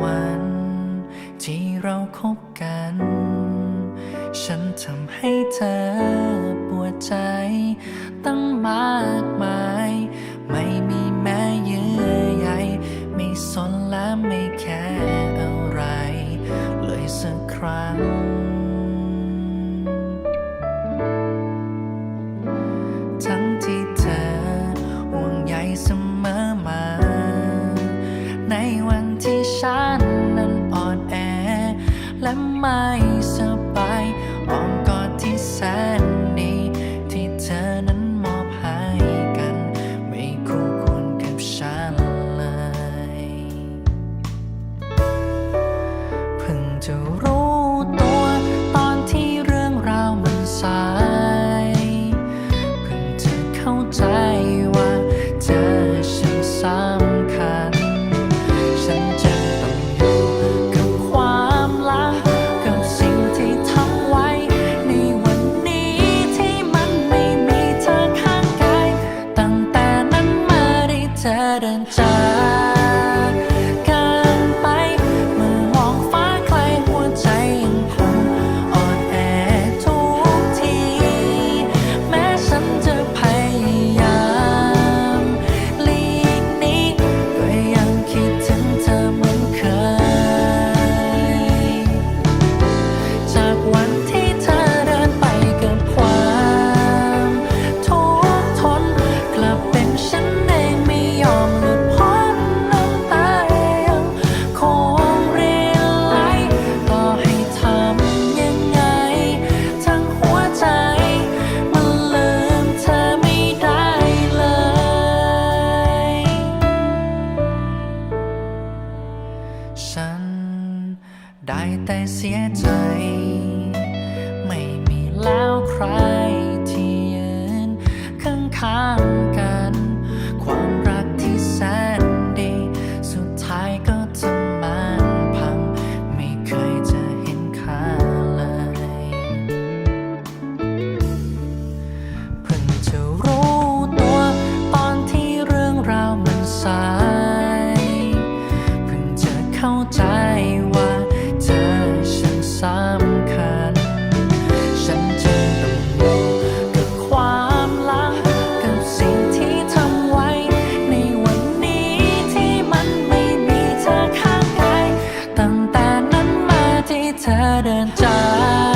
วัน ที่เราคบกัน ฉันทำให้เธอปวดใจ ตั้งมากมาย ไม่ ไม่สบาย วันที่เธอเดินไปกับความทุกข์ทนกลับเป็นฉันเองไม่ยอมลดพ้นน้ำตายังคงรไหต่อให้ทำยังไง ทั้งหัวใจ มันลืมเธอไม่ได้เลย ฉันได้แต่เสียใจ แล้วใครที่ยืนข้างๆกัน high